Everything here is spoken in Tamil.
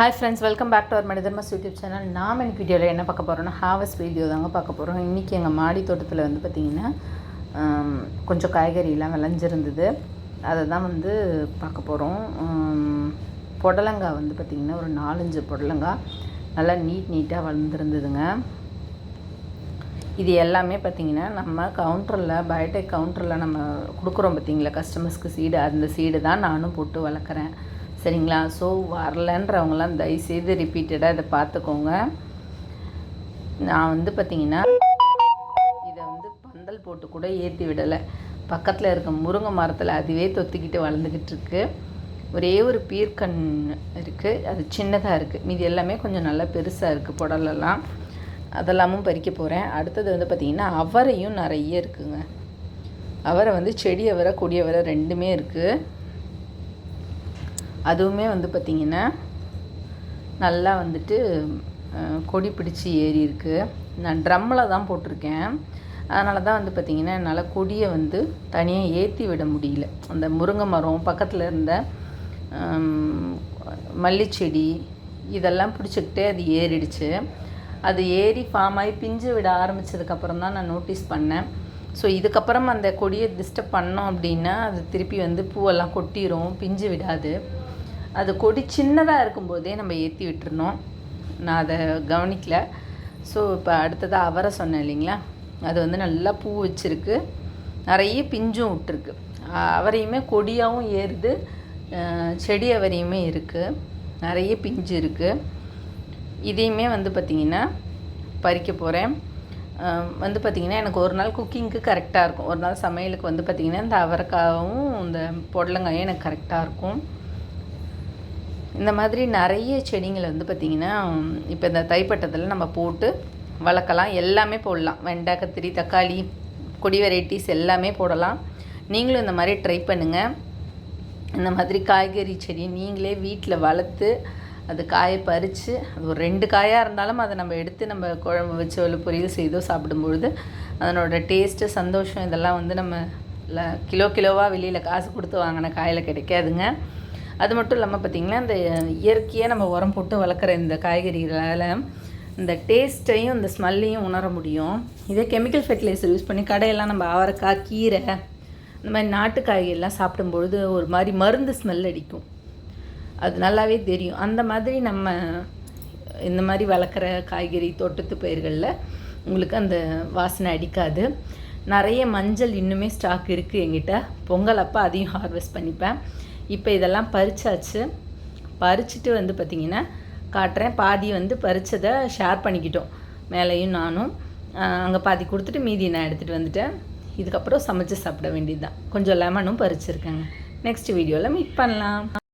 Hi friends welcome back to our மனிதர்மஸ் YouTube channel நாம் இன்னைக்கு வீடியோவில் என்ன பார்க்க போகிறோம்னா ஹாவஸ் வீடியோ தாங்க பார்க்க போகிறோம் இன்றைக்கி எங்கள் மாடி தோட்டத்தில் வந்து பார்த்திங்கன்னா கொஞ்சம் காய்கறியெலாம் விளைஞ்சிருந்தது. அதை தான் வந்து பார்க்க போகிறோம் புடலங்காய் வந்து பார்த்திங்கன்னா ஒரு நாலஞ்சு புடலங்காய் நல்லா நீட் நீட்டாக வளர்ந்துருந்ததுங்க. இது எல்லாமே பார்த்திங்கன்னா நம்ம கவுண்டரில் பயோடெக் கவுண்டரில் நம்ம கொடுக்குறோம் பார்த்திங்களா கஸ்டமர்ஸ்க்கு சீடு அந்த சீடு தான் நானும் போட்டு வளர்க்குறேன். சரிங்களா? ஸோ வரலன்றவங்களாம் தயவுசெய்து ரிப்பீட்டடாக இதை பார்த்துக்கோங்க. நான் வந்து பார்த்திங்கன்னா இதை வந்து பந்தல் போட்டு கூட ஏற்றி விடலை. பக்கத்தில் இருக்க முருங்கை மரத்தில் அதுவே தொத்திக்கிட்டு வளர்ந்துக்கிட்டு இருக்கு. ஒரே ஒரு பீர்க்கண் இருக்குது அது சின்னதாக இருக்குது மீதி எல்லாமே கொஞ்சம் நல்லா பெருசாக இருக்குது புடலெல்லாம். அதெல்லாமும் பறிக்க போகிறேன் அடுத்தது வந்து பார்த்திங்கன்னா அவரையும் நிறைய இருக்குங்க. அவரை வந்து செடி அவரை கொடி அவரை ரெண்டுமே இருக்குது அதுவுமே வந்து பார்த்திங்கன்னா நல்லா வந்துட்டு கொடி பிடிச்சி ஏறி இருக்குது நான் ட்ரம்மில் தான் போட்டிருக்கேன். அதனால தான் வந்து பார்த்திங்கன்னா என்னால் கொடியை வந்து தனியாக ஏற்றி விட முடியல. அந்த முருங்கை மரம் பக்கத்தில் இருந்த மல்லிச்செடி இதெல்லாம் பிடிச்சிக்கிட்டே அது ஏறிடுச்சு. அது ஏறி ஃபார்ம் ஆகி பிஞ்சு விட ஆரம்பித்ததுக்கப்புறம் தான் நான் நோட்டீஸ் பண்ணேன். ஸோ இதுக்கப்புறம் அந்த கொடியை டிஸ்டர்ப் பண்ணோம் அப்படின்னா அது திருப்பி வந்து பூவெல்லாம் கொட்டிடும் பிஞ்சு விடாது. அது கொடி சின்னதாக இருக்கும்போதே நம்ம ஏற்றி விட்டுருணும் நான் அதை கவனிக்கல. ஸோ இப்போ அடுத்ததாக அவரை சொன்னேன் இல்லைங்களா? அது வந்து நல்லா பூ வச்சுருக்கு. நிறைய பிஞ்சும் விட்டுருக்கு. அவரையுமே கொடியாகவும் ஏறுது. செடி அவரையுமே இருக்குது நிறைய பிஞ்சு இருக்குது இதையுமே வந்து பார்த்திங்கன்னா பறிக்க போகிறேன் வந்து பார்த்திங்கன்னா எனக்கு ஒரு நாள் குக்கிங்க்கு கரெக்டாக இருக்கும். ஒரு நாள் சமையலுக்கு வந்து பார்த்திங்கன்னா இந்த அவரைக்காவும் இந்த புடலங்காயும் எனக்கு கரெக்டாக இருக்கும். இந்த மாதிரி நிறைய செடிங்களை வந்து பார்த்திங்கன்னா இப்போ இந்த தைப்பட்டத்தில் நம்ம போட்டு வளர்க்கலாம். எல்லாமே போடலாம். வெண்டை கத்திரி தக்காளி கொடி வெரைட்டிஸ் எல்லாமே போடலாம். நீங்களும் இந்த மாதிரி ட்ரை பண்ணுங்கள் இந்த மாதிரி காய்கறி செடி நீங்களே வீட்டில் வளர்த்து அது காயை பறித்து அது ஒரு ரெண்டு காயாக இருந்தாலும் அதை நம்ம எடுத்து நம்ம குழம்பு வச்சோ இல்லை பொரியல் செய்தோ சாப்பிடும்பொழுது அதனோட டேஸ்ட்டு சந்தோஷம் இதெல்லாம் வந்து நம்ம கிலோ கிலோவாக வெளியில் காசு கொடுத்து வாங்கின காயில் கிடைக்காதுங்க. அது மட்டும் இல்லாமல் பார்த்திங்கன்னா இந்த இயற்கையாக நம்ம உரம் போட்டு வளர்க்குற இந்த காய்கறிகளால் இந்த டேஸ்ட்டையும் இந்த ஸ்மெல்லையும் உணர முடியும். இதே கெமிக்கல் ஃபெர்டிலைசர் யூஸ் பண்ணி கடையெல்லாம் நம்ம அவரைக்காய் கீரை இந்த மாதிரி நாட்டு காய்கறிலாம் சாப்பிடும்பொழுது ஒரு மாதிரி மருந்து ஸ்மெல் அடிக்கும். அது நல்லாவே தெரியும். அந்த மாதிரி நம்ம இந்த மாதிரி வளர்க்குற காய்கறி தோட்டத்து பயிர்களில் உங்களுக்கு அந்த வாசனை அடிக்காது. நிறைய மஞ்சள் இன்னுமே ஸ்டாக் இருக்குது எங்கிட்ட பொங்கல் அப்போ அதையும் ஹார்வெஸ்ட் பண்ணிப்பேன். இப்போ இதெல்லாம் பறிச்சாச்சு. பறிச்சுட்டு வந்து பார்த்திங்கன்னா காட்டுறேன். பாதி வந்து பறித்ததை ஷேர் பண்ணிக்கிட்டோம். மேலேயும் நானும். அங்கே பாதி கொடுத்துட்டு மீதி நான் எடுத்துகிட்டு வந்துட்டேன். இதுக்கப்புறம் சமைச்சு சாப்பிட வேண்டியது தான் கொஞ்சம் லெமனும் பறிச்சிருக்கேங்க. நெக்ஸ்ட் வீடியோவில் மீட் பண்ணலாம்.